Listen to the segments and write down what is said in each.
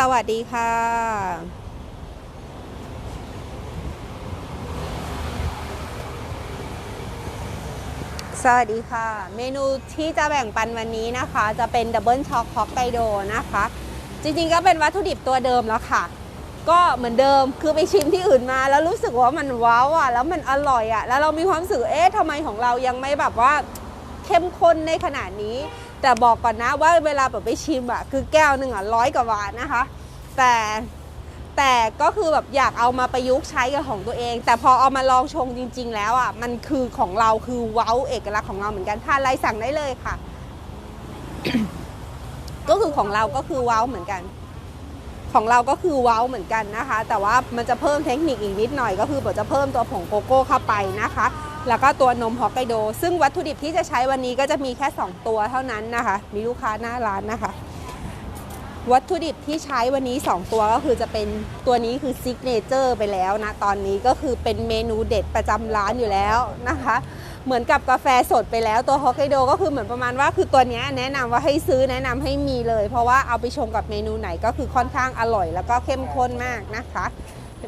สวัสดีค่ะ สวัสดีค่ะ เมนูที่จะแบ่งปันวันนี้นะคะ จะเป็นดับเบิลช็อกฮอกไกโดนะคะ จริงๆก็เป็นวัตถุดิบตัวเดิมแล้วค่ะ ก็เหมือนเดิมคือไปชิมที่อื่นมา แล้วรู้สึกว่ามันว้าวอะ แล้วมันอร่อยอะ แล้วเรามีความรู้สึกเอ๊ะทำไมของเรายังไม่แบบว่าเข้มข้นในขนาดนี้ แต่บอกก่อนนะว่าเวลาแบบไปชิมอะคือแก้วหนึ่งอะร้อยกว่าบาทนะคะ แต่แต่ก็คือแบบอยากเอามาประยุกต์ใช้กับของตัวเอง แต่พอเอามาลองชงจริง ๆ แล้วอะมันคือของเราคือเว้าเอกลักษณ์ของเราเหมือนกันทานอะไรสั่งได้เลยค่ะ ก็คือของเราก็คือเว้าเหมือนกัน ของเราก็คือเว้าเหมือนกันนะคะ แต่ว่ามันจะเพิ่มเทคนิคอีกนิดหน่อยก็คือบอกจะเพิ่มตัวผงโกโก้เข้าไปนะคะ แล้วก็ตัวนมฮอกไกโด ซึ่งวัตถุดิบที่จะใช้วันนี้ก็จะมีแค่ 2 ตัวเท่านั้นนะคะ มีลูกค้าหน้าร้านนะคะ วัตถุดิบที่ใช้วันนี้ 2 ตัวก็คือจะเป็นตัวนี้คือซิกเนเจอร์ไปแล้วนะ ตอนนี้ก็คือเป็นเมนูเด็ดประจำร้านอยู่แล้วนะคะ เหมือนกับกาแฟสดไปแล้วตัวฮอกไกโดก็คือเหมือนประมาณว่าคือตัวนี้แนะนำว่าให้ซื้อแนะนำให้มีเลย เพราะว่าเอาไปชงกับเมนูไหนก็คือค่อนข้างอร่อย แล้วก็เข้มข้นมากนะคะ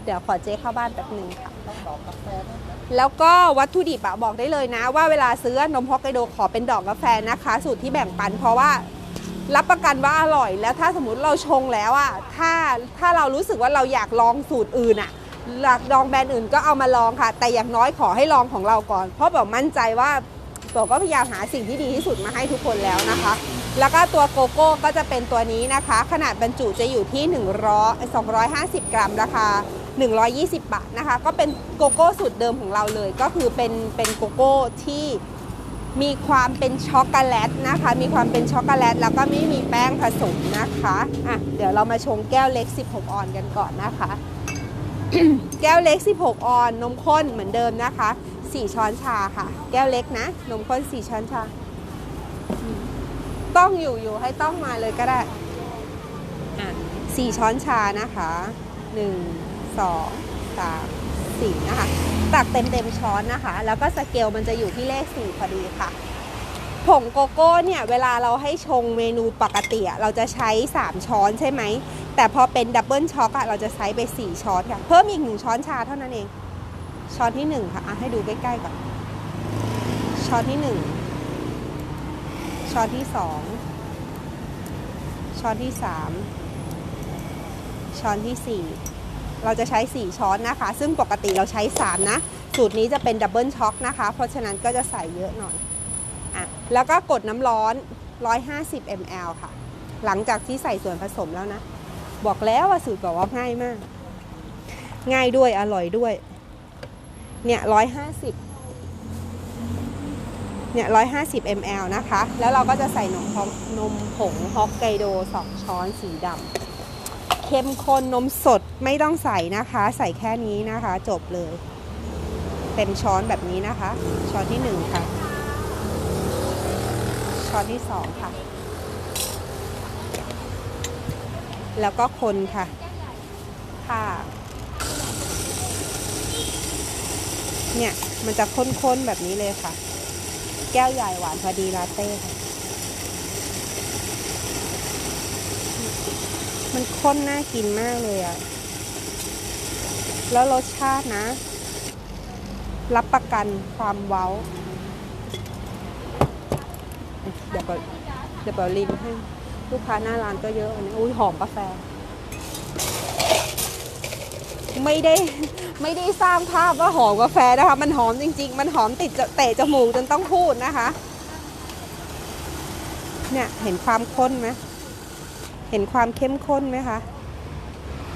เดี๋ยวขอเจ๊เข้าบ้านแป๊บหนึ่งค่ะต้องกาแฟ แล้วก็วัตถุดิบอะบอกได้เลยนะ ว่าเวลาซื้อนมฮอกไกโดขอเป็นดอกกาแฟนะคะ สูตรที่แบ่งปันเพราะว่ารับประกันว่าอร่อย แล้วถ้าสมมติเราชงแล้วอะถ้าถ้าเรารู้สึกว่าเราอยากลองสูตรอื่นอะอยากลองแบรนด์อื่นก็เอามาลองค่ะ แต่อย่างน้อยขอให้ลองของเราก่อน เพราะแบบมั่นใจว่าตัวก็พยายามหาสิ่งที่ดีที่สุดมาให้ทุกคนแล้วนะคะ แล้วก็ตัวโกโก้ก็จะเป็นตัวนี้นะคะ ขนาดบรรจุจะอยู่ที่100 250 กรัมราคา 120 บาทนะคะ ก็เป็นโกโก้สูตรเดิมของเราเลย ก็คือเป็นเป็นโกโก้ที่มีความเป็นช็อกโกแลตนะคะ มีความเป็นช็อกโกแลตแล้วก็ไม่มีแป้งผสมนะคะอะเดี๋ยวเรามาชงแก้วเล็ก 16 ออนกันก่อนนะคะ แก้วเล็ก 16 ออน นมข้นเหมือนเดิมนะคะ 4 ช้อนชาค่ะ แก้วเล็กนะ นมข้น 4 ช้อนชา ต้องอยู่อยู่ให้ต้องมาเลยก็ได้ อะสี่ช้อนชานะคะห นึ่งสองสามสี่นะคะ ตักเต็มเต็มช้อนนะคะ แล้วก็สเกลมันจะอยู่ที่เลขสี่พอดีค่ะ ผงโกโก้เนี่ย เวลาเราให้ชงเมนูปกติเราจะใช้ 3 ช้อนใช่ไหม แต่พอเป็นดับเบิลช็อกอะเราจะใช้ไป 4 ช้อนค่ะ เพิ่มอีกหนึ่งช้อนชาเท่านั้นเอง ช้อนที่ 1 ค่ะอะให้ดูใกล้ๆก่อน ช้อนที่ 1 ช้อนที่ 2 ช้อนที่ 3 ช้อนที่ 4 เราจะใช้ 4 ช้อนนะคะ ซึ่งปกติเราใช้ 3 นะ สูตรนี้จะเป็นดับเบิลช็อกนะคะ เพราะฉะนั้นก็จะใส่เยอะหน่อยอะแล้วก็กดน้ำร้อน 150 ml ค่ะ หลังจากที่ใส่ส่วนผสมแล้วนะ บอกแล้วว่าสูตรบอกว่าง่ายมาก ง่ายด้วยอร่อยด้วย เนี่ย 150 เนี่ย 150 ml นะคะ แล้วเราก็จะใส่นมนมผงฮอกไกโด 2 ช้อนสีดำ เข้มข้นนมสดไม่ต้องใส่นะคะ ใส่แค่นี้นะคะ จบเลย เต็มช้อนแบบนี้นะคะ ช้อนที่1ค่ะ ช้อนที่2ค่ะ แล้วก็คนค่ะ ค่ะ เนี่ย มันจะข้นๆแบบนี้เลยค่ะ แก้วใหญ่หวานพอดีลาเต้ค่ะ มันข้นน่ากินมากเลยอะแล้วรสชาตินะ รับประกันความเว้า เดี๋ยวเปิดเดี๋ยวเปลินให้ลูกค้าหน้าร้านก็เยอะวันนี้อุ้ยหอมกาแฟ ไม่ได้ไม่ได้สร้างภาพว่าหอมกาแฟนะคะ มันหอมจริง ๆ มันหอมติดเตะจมูกจนต้องพูดนะคะ เนี่ยเห็นความข้นไหม ห็นความเข้มข้นไหมคะ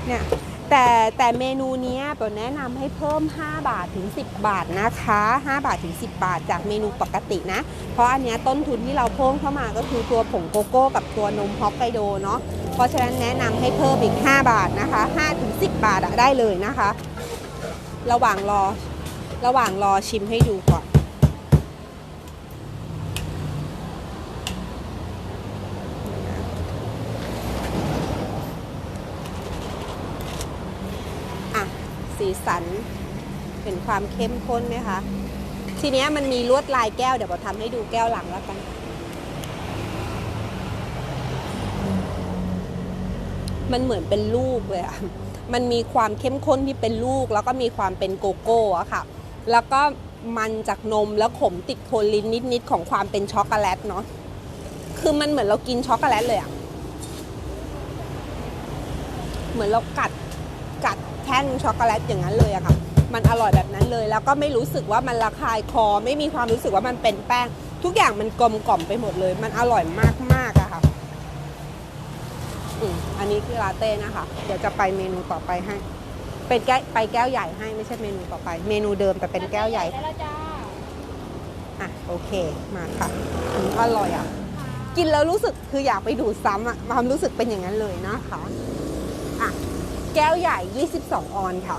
เนี่ยแต่แต่เมนูนี้ยปอแนะนำให้เพิ่ม 5 บาทถึง 10 บาทนะคะ 5 บาทถึง 10 บาทจากเมนูปกตินะ เพราะอันนี้ต้นทุนที่เราเพิ่มเข้ามาก็คือตัวผงโกโก้กับตัวนมฮอกไกโดเนาะเพราะฉะนั้นแนะนำให้เพิ่มอีก 5 บาทนะคะ5ถึง10 บาทอะได้เลยนะคะ ระหว่างรอระหว่างรอชิมให้ดูก่อน อะ สีสัน เห็นความเข้มข้นไหมคะ ทีเนี้ยมันมีลวดลายแก้ว เดี๋ยวเราทำให้ดูแก้วหลังแล้วกัน มันเหมือนเป็นลูกเลยอะมันมีความเข้มข้นที่เป็นลูก แล้วก็มีความเป็นโกโก้อะค่ะ แล้วก็มันจากนมแล้วขมติดโคนลิ้นนิดๆของความเป็นช็อกโกแลตเนาะ คือมันเหมือนเรากินช็อกโกแลตเลยอะเหมือนเรากัด ท่งช็อกโกแลตอย่างนั้นเลยอะค่ะ มันอร่อยแบบนั้นเลย แล้วก็ไม่รู้สึกว่ามันระคายคอ ไม่มีความรู้สึกว่ามันเป็นแป้ง ทุกอย่างมันกลมกล่อมไปหมดเลย มันอร่อยมากๆอะค่ะอืมอันนี้คือลาเต้นะคะ เดี๋ยวจะไปเมนูต่อไปให้ เป็นแก้วไปแก้วใหญ่ให้ไม่ใช่เมนูต่อไป เมนูเดิมแต่เป็นแก้วใหญ่ได้แล้วจ้าอะโอเคมาค่ะอันนี้อร่อยอะกินแล้วรู้สึกคืออยากไปดูดซ้ำอะความรู้สึกเป็นอย่างนั้นเลยนะคะอะ แก้วใหญ่ 22 ออนค่ะ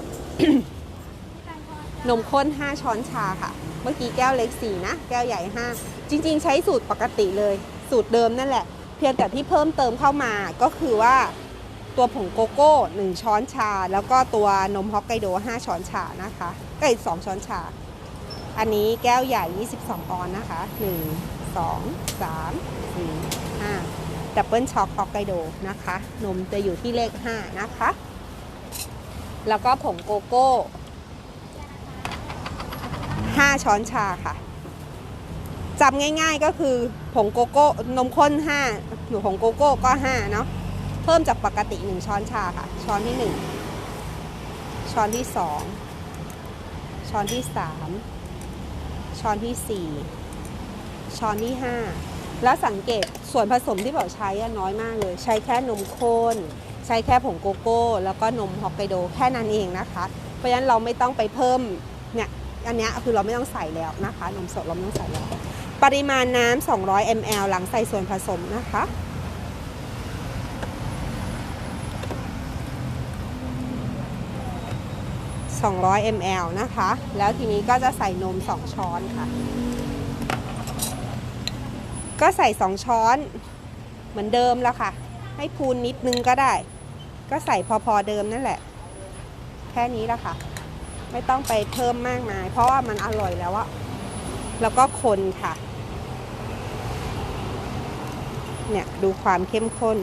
นมข้น 5 ช้อนชาค่ะ เมื่อกี้แก้วเล็ก 4 นะ แก้วใหญ่ 5 จริง ๆ ใช้สูตรปกติเลย สูตรเดิมนั่นแหละ เพียงแต่ที่เพิ่มเติมเข้ามาก็คือว่าตัวผงโกโก้ 1 ช้อนชา แล้วก็ตัวนมฮอกไกโด 5 ช้อนชานะคะก็อีก 2 ช้อนชา อันนี้แก้วใหญ่ 22 ออนนะคะ 1 2 3 4 5ดับเบิลช็อกฮอกไกโดนะคะ นมจะอยู่ที่เลข 5 นะคะ แล้วก็ผงโกโก้ 5 ช้อนชาค่ะจำง่ายๆก็คือผงโกโก้นมข้น5หรือผงโกโก้ก็ 5 เนาะเพิ่มจากปกติ 1 ช้อนชาค่ะ ช้อนที่ 1 ช้อนที่ 2 ช้อนที่ 3 ช้อนที่ 4 ช้อนที่ 5 แล้วสังเกตส่วนผสมที่เราใช้น้อยมากเลย ใช้แค่นมข้น ช้แค่ผงโกโก้ แล้วก็นมฮอกไกโดแค่นั้นเองนะคะ เพราะฉะนั้นเราไม่ต้องไปเพิ่มเนี่ยอันนี้คือเราไม่ต้องใส่แล้วนะคะ นมสดเราไม่ต้องใส่แล้ว ปริมาณน้ำ200 ml หลังใส่ส่วนผสมนะคะ200 ml นะคะ แล้วทีนี้ก็จะใส่นม 2 ช้อนค่ะ ก็ใส่ 2 ช้อนเหมือนเดิมแล้วค่ะ ให้พูนนิดนึงก็ได้ ก็ใส่พอๆเดิมนั่นแหละ แค่นี้ล้วค่ะ ไม่ต้องไปเพิ่มมากมาย เพราะว่ามันอร่อยแล้วอะแล้วก็คนค่ะ เนี่ยดูความเข้มข้น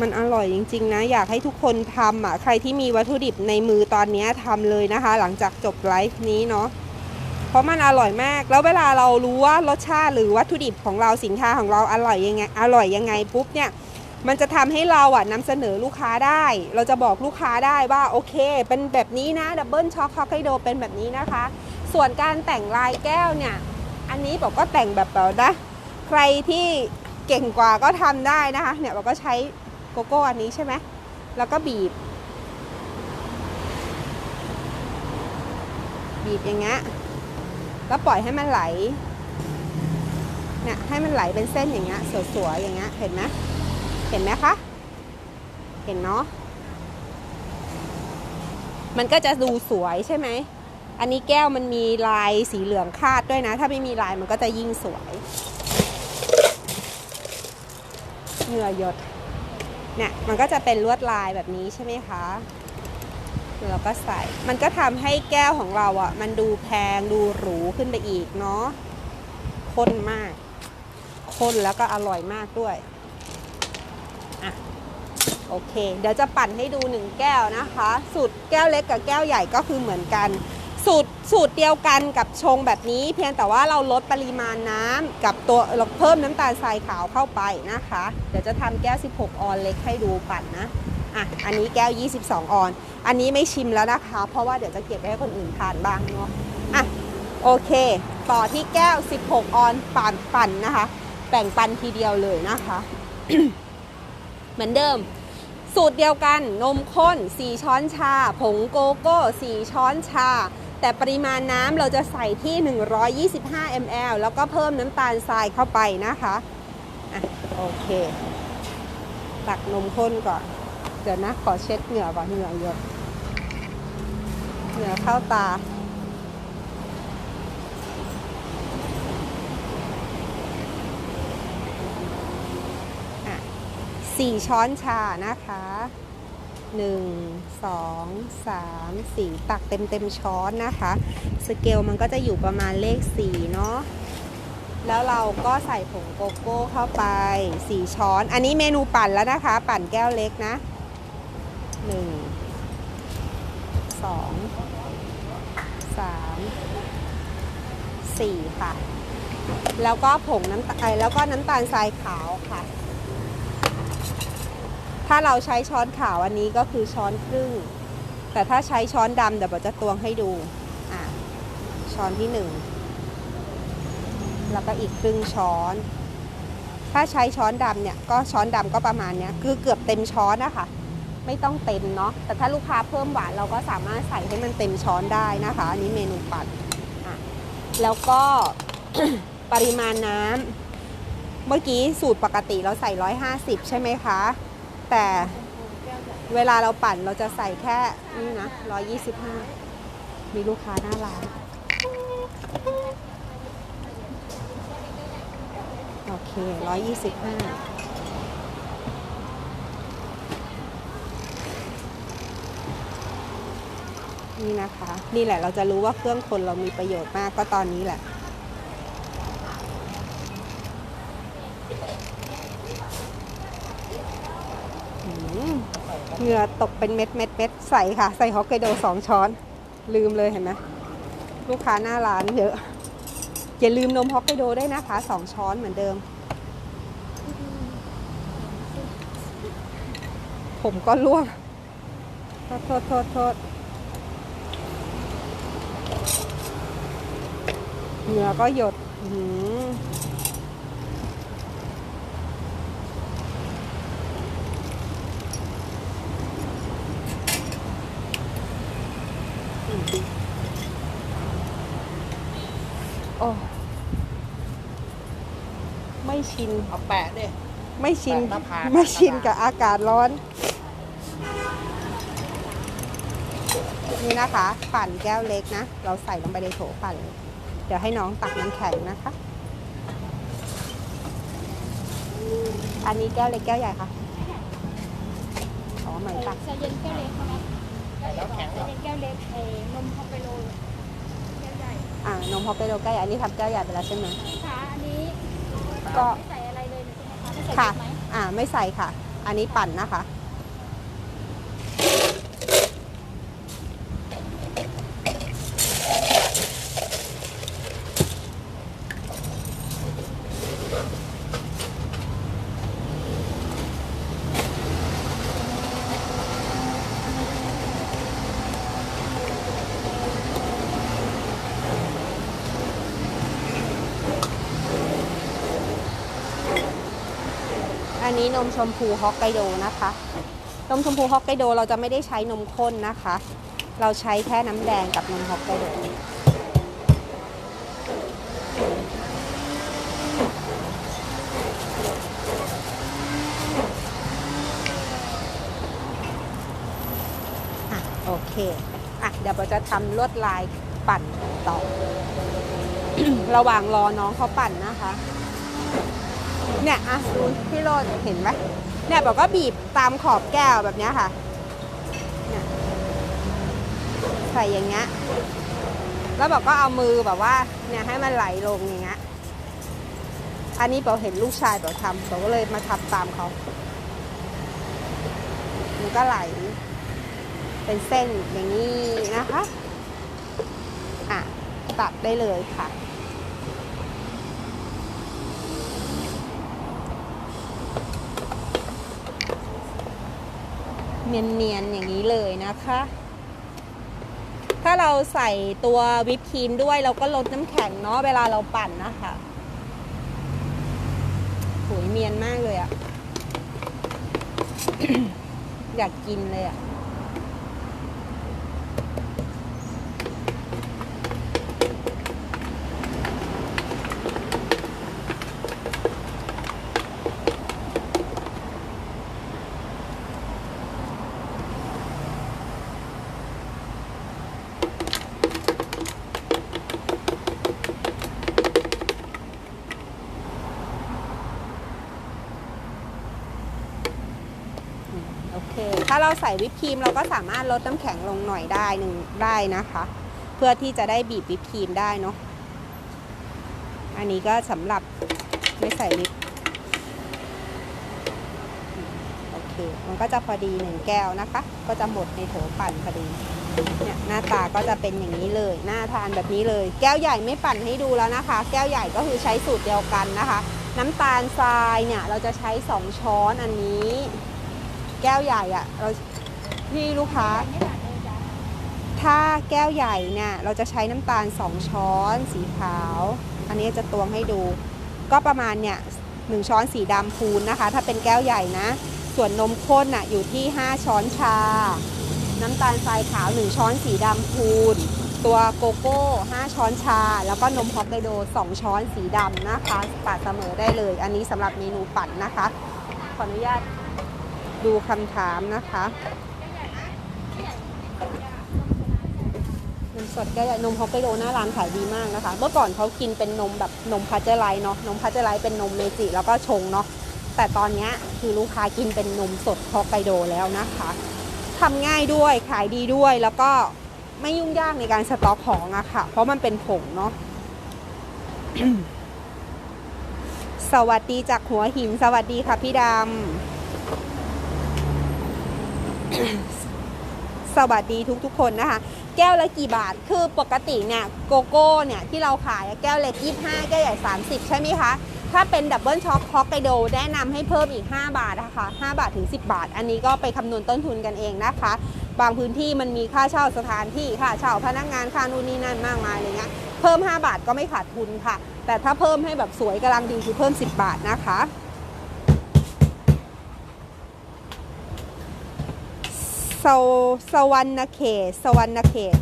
มันอร่อยจริง ๆ นะ อยากให้ทุกคนทำอะ ใครที่มีวัตถุดิบในมือตอนนี้ทำเลยนะคะ หลังจากจบไลฟ์นี้เนาะเพราะมันอร่อยมาก แล้วเวลาเรารู้ว่ารสชาติหรือวัตถุดิบของเราสินค้าของเราอร่อยยังไง อร่อยยังไงปุ๊บเนี่ย มันจะทำให้เราอะนำเสนอลูกค้าได้ เราจะบอกลูกค้าได้ว่าโอเค เป็นแบบนี้นะดับเบิลช็อกฮอกไกโดเป็นแบบนี้นะคะ ส่วนการแต่งลายแก้วเนี่ย อันนี้บอกก็แต่งแบบแบบนะ ใครที่เก่งกว่าก็ทำได้นะคะ เนี่ยเราก็ใช้โกโก้อันนี้ใช่ไหมแล้วก็บีบ บีบอย่างเงี้ยแล้วปล่อยให้มันไหลเนี่ยให้มันไหลเป็นเส้นอย่างเงี้ยสวยๆอย่างเงี้ยเห็นไหม ห็นไหมคะ เห็นเนาะ มันก็จะดูสวยใช่ไหม อันนี้แก้วมันมีลายสีเหลืองคาดด้วยนะ ถ้าไม่มีลายมันก็จะยิ่งสวย เหงื่อหยด เนี่ย มันก็จะเป็นลวดลายแบบนี้ใช่ไหมคะเราก็ใส่ มันก็ทำให้แก้วของเราอะ่ะ มันดูแพงดูหรูขึ้นไปอีกเนาะข้นมากข้นแล้วก็อร่อยมากด้วย อะโอเค เดี๋ยวจะปั่นให้ดูหนึ่งแก้วนะคะ สูตรแก้วเล็กกับแก้วใหญ่ก็คือเหมือนกัน สูตรสูตรเดียวกันกับชงแบบนี้ เพียงแต่ว่าเราลดปริมาณน้ำกับตัวเราเพิ่มน้ำตาลทรายขาวเข้าไปนะคะ เดี๋ยวจะทำแก้ว 16 ออนเล็กให้ดูปั่นนะอะอันนี้แก้ว 22 ออน อันนี้ไม่ชิมแล้วนะคะ เพราะว่าเดี๋ยวจะเก็บไว้ให้คนอื่นทานบ้างเนาะอะโอเค ต่อที่แก้ว 16 ออนปั่นปั่นนะคะแบ่งปันทีเดียวเลยนะคะ เหมือนเดิม สูตรเดียวกันนมข้น 4 ช้อนชา ผงโกโก้ 4 ช้อนชา แต่ปริมาณน้ำเราจะใส่ที่ 125 ml แล้วก็เพิ่มน้ำตาลทรายเข้าไปนะคะอะโอเค ตักนมข้นก่อน เดี๋ยวนะ ขอเช็ดเหงื่อก่อนเหงื่อเยอะเหงื่อเข้าตา สี่ช้อนชานะคะหนึ่งสองสามสี่ตักเต็มเต็มๆช้อนนะคะ สเกลมันก็จะอยู่ประมาณเลขสี่เนาะแล้วเราก็ใส่ผงโกโก้เข้าไป 4 ช้อน อันนี้เมนูปั่นแล้วนะคะ ปั่นแก้วเล็กนะ 1 2 3 4 ค่ะ แล้วก็ผงน้ำตาลแล้วก็น้ำตาลทรายขาวค่ะ ถ้าเราใช้ช้อนขาวอันนี้ก็คือช้อนครึ่ง แต่ถ้าใช้ช้อนดำเดี๋ยวเราจะตวงให้ดูอะช้อนที่หนึ่งแล้วก็อีกครึ่งช้อน ถ้าใช้ช้อนดำเนี่ยก็ช้อนดำก็ประมาณเนี้ยคือเกือบเต็มช้อนนะคะไม่ต้องเต็มเนาะแต่ถ้าลูกค้าเพิ่มหวานเราก็สามารถใส่ให้มันเต็มช้อนได้นะคะ อันนี้เมนูปั่นอะแล้วก็ปริมาณน้ำเมื่อกี้สูตรปกติเราใส่ 150 ใช่ไหมคะ แต่เวลาเราปั่นเราจะใส่แค่นี่นะ125 มีลูกค้าหน้าร้านโอเค 125นี่นะคะ นี่แหละเราจะรู้ว่าเครื่องคนเรามีประโยชน์มากก็ตอนนี้แหละ อืม เหงื่อตกเป็นเม็ดเม็ดเม็ดใส่ค่ะ ใส่ฮอกไกโดสองช้อน ลืมเลยเห็นไหมลูกค้าหน้าร้านเยอะ อย่าลืมนมฮอกไกโดได้นะคะสองช้อนเหมือนเดิม ผมก็ร่วง โทษโทษโทษโทษเหงื่อก็หยดอื้อหือโอ้ไม่ชิน เอาแปะดิไม่ชิน แปะหน้าผากไม่ชินหน้าผากกับอากาศร้อน นี่นะคะ ปั่นแก้วเล็กนะ เราใส่ลงไปในโถปั่นเลยเดี๋ยวให้น้องตักน้ำแข็งนะคะ อันนี้แก้วเล็กแก้วใหญ่ค่ะอ๋อเหมือนตักชาเย็นแก้วเล็กใช่ไหมแล้วแข็งเหรชาอเย็นแก้วเล็กเอ้นมฮอกไกโลแก้วใหญ่อ่านมฮอกไกโดแก้วใหญ่อันนี้ทำแก้วใหญ่ไปแล้วใช่ไหมค่ะอันนี้ก็ ไม่ใส่ คะไม่ใส่ค่ะเยอไหมอ่าไม่ใส่ค่ะ อันนี้ปั่นนะคะ อันนี้นมชมพูฮอกไกโดนะคะ นมชมพูฮอกไกโดเราจะไม่ได้ใช้นมข้นนะคะ เราใช้แค่น้ำแดงกับนมฮอกไกโดโอเค อะ เดี๋ยวเราจะทำลวดลายปั่นต่อ ระหว่างรอน้องเขาปั่นนะคะ เนี่ยอะดูพี่โรดเห็นไหมเนี่ยบอกก็บีบตามขอบแก้วแบบนี้ค่ะเนี่ยใส่อย่างเงี้ยแล้วบอกก็เอามือแบบว่าเนี่ยให้มันไหลลงอย่างเงี้ยอันนี้เปาเห็นลูกชายเปาทำเปาก็เลยมาทำตามเขามันก็ไหล เป็นเส้นอย่างนี้นะคะ อะตัดได้เลยค่ะ เนียนๆอย่างนี้เลยนะคะ ถ้าเราใส่ตัววิปครีมด้วยเราก็ลดน้ำแข็งเนาะเวลาเราปั่นนะคะสวยเนียนมากเลยอะอยากกินเลยอะ เค ถ้าเราใส่วิปครีมเราก็สามารถลดน้ำแข็งลงหน่อยได้หนึ่งได้นะคะ เพื่อที่จะได้บีบวิปครีมได้เนาะอันนี้ก็สำหรับไม่ใส่ลิปโอเค มันก็จะพอดีหนึ่งแก้วนะคะ ก็จะหมดในโถปั่นพอดีเนี่ยหน้าตาก็จะเป็นอย่างนี้เลยน่าทานแบบนี้เลย แก้วใหญ่ไม่ปั่นให้ดูแล้วนะคะ แก้วใหญ่ก็คือใช้สูตรเดียวกันนะคะ น้ำตาลทรายเนี่ยเราจะใช้ 2 ช้อนอันนี้ แก้วใหญ่อะเราที่ลูกค้า ถ้าแก้วใหญ่เนี่ยเราจะใช้น้ำตาล 2 ช้อนสีขาว อันนี้จะตวงให้ดู ก็ประมาณเนี่ยหนึ่งช้อนสีดำพูนนะคะ ถ้าเป็นแก้วใหญ่นะ ส่วนนมข้นน่ะอยู่ที่ 5 ช้อนชา น้ำตาลทรายขาว 1 ช้อนสีดำพูนตัวโกโก้ 5 ช้อนชา แล้วก็นมฮอกไกโด 2 ช้อนสีดำนะคะปาดเสมอได้เลย อันนี้สำหรับเมนูปั่นนะคะ ขออนุญาต ดูคำถามนะคะนมสดแก้วใหญ่นมฮอกไกโดหน้าร้านขายดีมากนะคะ เมื่อก่อนเขากินเป็นนมแบบนมพัชเจอร์ไลท์เนาะนมพัชเจอร์ไลท์เป็นนมเมจิแล้วก็ชงเนาะแต่ตอนนี้คือลูกค้ากินเป็นนมสดฮอกไกโดแล้วนะคะทำง่ายด้วยขายดีด้วยแล้วก็ไม่ยุ่งยากในการสต็อกของอะค่ะ เพราะมันเป็นผงเนาะสวัสดีจากหัวหิน สวัสดีค่ะพี่ดำ สวัสดีทุกๆคนนะคะ แก้วละกี่บาทคือปกติเนี่ยโกโก้เนี่ยที่เราขายแก้วเล็ก25 แก้วใหญ่ 30 ใช่ไหมคะ ถ้าเป็นดับเบิลช็อกฮอกไกโดแนะนำให้เพิ่มอีก 5 บาทนะคะ5บาทถึง 10 บาท อันนี้ก็ไปคำนวณต้นทุนกันเองนะคะ บางพื้นที่มันมีค่าเช่าสถานที่ค่าเช่าพนักงานค่านู่นนี่นั่นมากมายอะไรเงี้ยเพิ่ม 5 บาทก็ไม่ขาดทุนค่ะ แต่ถ้าเพิ่มให้แบบสวยกำลังดีคือเพิ่ม 10 บาทนะคะ สวสวรรณเขต สวรรณเขต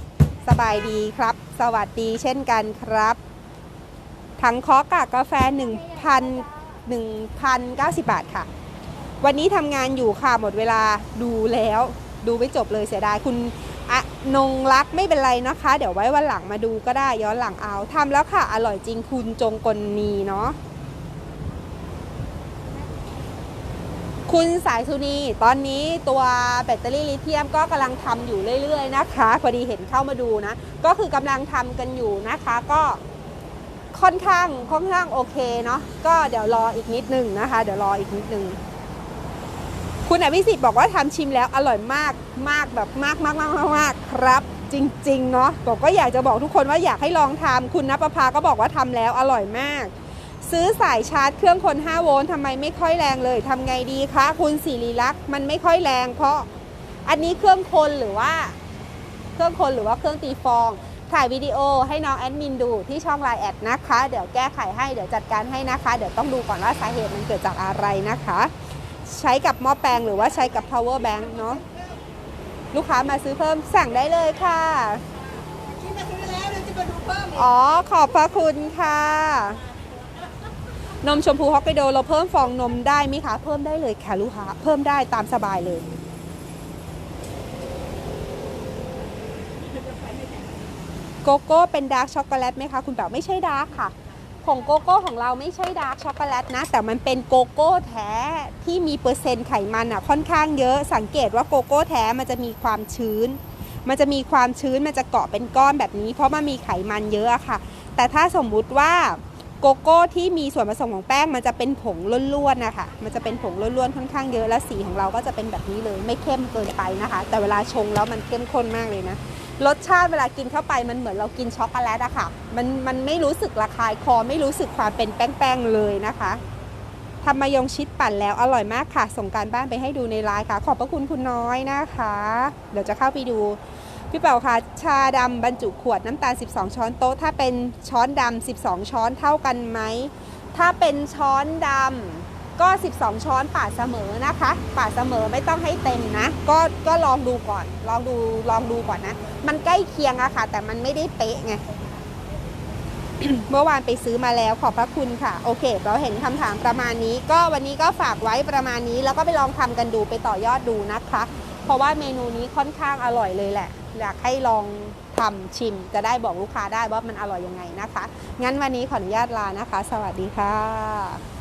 สบายดีครับ สวัสดีเช่นกันครับถังคาะกากกาแฟ 1,000 1,090 บาทค่ะ วันนี้ทำงานอยู่ค่ะ หมดเวลาดูแล้ว ดูไม่จบเลยเสียดายคุณอะนงรักไม่เป็นไรนะคะ เดี๋ยวไว้วันหลังมาดูก็ได้ย้อนหลังเอาทำแล้วค่ะ อร่อยจริงคุณจงกลนีเนาะ คุณสายสุนีตอนนี้ตัวแบตเตอรี่ลิเธียมก็กำลังทำอยู่เรื่อยๆนะคะ พอดีเห็นเข้ามาดูนะ ก็คือกำลังทำกันอยู่นะคะก็ค่อนข้างค่อนข้างโอเคเนาะก็เดี๋ยวรออีกนิดนึงนะคะ เดี๋ยวรออีกนิดนึง คุณอภิสิทธิ์บอกว่าทำชิมแล้วอร่อยมากมากแบบมากมากมากมากครับจริงๆเนาะบอกก็อยากจะบอกทุกคนว่าอยากให้ลองทำคุณนภพาก็บอกว่าทำแล้วอร่อยมาก ซื้อสายชาร์จเครื่องคน 5 โวลต์ทำไมไม่ค่อยแรงเลยทำไงดีคะ คุณสิริลักษณ์มันไม่ค่อยแรง เพราะอันนี้เครื่องคนหรือว่า เครื่องคนหรือว่าเครื่องตีฟองถ่ายวิดีโอให้น้องแอดมินดูที่ช่องไลน์แอดนะคะ เดี๋ยวแก้ไขให้เดี๋ยวจัดการให้นะคะ เดี๋ยวต้องดูก่อนว่าสาเหตุมันเกิดจากอะไรนะคะ ใช้กับหม้อแปลงหรือว่าใช้กับ power bank เนาะลูกค้ามาซื้อเพิ่มสั่งได้เลยค่ะที่มาซื้อแล้วเดี๋ยวจะมาดูเพิ่มอีกอ๋อขอบพระคุณค่ะ นมชมพูฮอกไกโดเราเพิ่มฟองนมได้ไหมคะ เพิ่มได้เลยค่ะลูกค้าเพิ่มได้ตามสบายเลย โกโก้เป็นดาร์กช็อกโกแลตไหมคะ คุณแบบไม่ใช่ดาร์กค่ะ ของโกโก้ของเราไม่ใช่ดาร์กช็อกโกแลตนะ แต่มันเป็นโกโก้แท้ที่มีเปอร์เซ็นต์ไขมันอะค่อนข้างเยอะสังเกตว่าโกโก้แท้มันจะมีความชื้น มันจะมีความชื้นมันจะเกาะเป็นก้อนแบบนี้ เพราะมันมีไขมันเยอะอะค่ะ แต่ถ้าสมมุติว่า โกโก้ที่มีส่วนผสมของแป้งมันจะเป็นผงล้วนๆนะคะ มันจะเป็นผงล้วนๆค่อนข้างเยอะและสีของเราก็จะเป็นแบบนี้เลยไม่เข้มเกินไปนะคะ แต่เวลาชงแล้วมันเข้มข้นมากเลยนะ รสชาติเวลากินเข้าไปมันเหมือนเรากินช็อกโกแลตอะค่ะ มันมันไม่รู้สึกระคายคอไม่รู้สึกความเป็นแป้งๆเลยนะคะทำมายงชิดปั่นแล้วอร่อยมากค่ะ ส่งการบ้านไปให้ดูในไลน์ค่ะ ขอบพระคุณคุณน้อยนะคะ เดี๋ยวจะเข้าไปดู พี่เป๋าค่ะชาดำบรรจุขวดน้ำตาล 12 ช้อนโต๊ะ ถ้าเป็นช้อนดำ12 ช้อนเท่ากันไหม ถ้าเป็นช้อนดำก็ 12 ช้อนปาดเสมอนะคะปาดเสมอไม่ต้องให้เต็มนะ ก็ก็ลองดูก่อน ลองดูลองดูก่อนนะ มันใกล้เคียงอะค่ะ แต่มันไม่ได้เป๊ะไงเมื่อวานไปซื้อมาแล้วขอบพระคุณค่ะ โอเค เราเห็นคำถามประมาณนี้ ก็วันนี้ก็ฝากไว้ประมาณนี้ แล้วก็ไปลองทำกันดูไปต่อยอดดูนะคะ ราะว่าเมนูนี้ค่อนข้างอร่อยเลยแหละ อยากให้ลองทำชิมจะได้บอกลูกค้าได้ว่ามันอร่อยยังไงนะคะ งั้นวันนี้ขออนุญาตลานะคะ สวัสดีค่ะ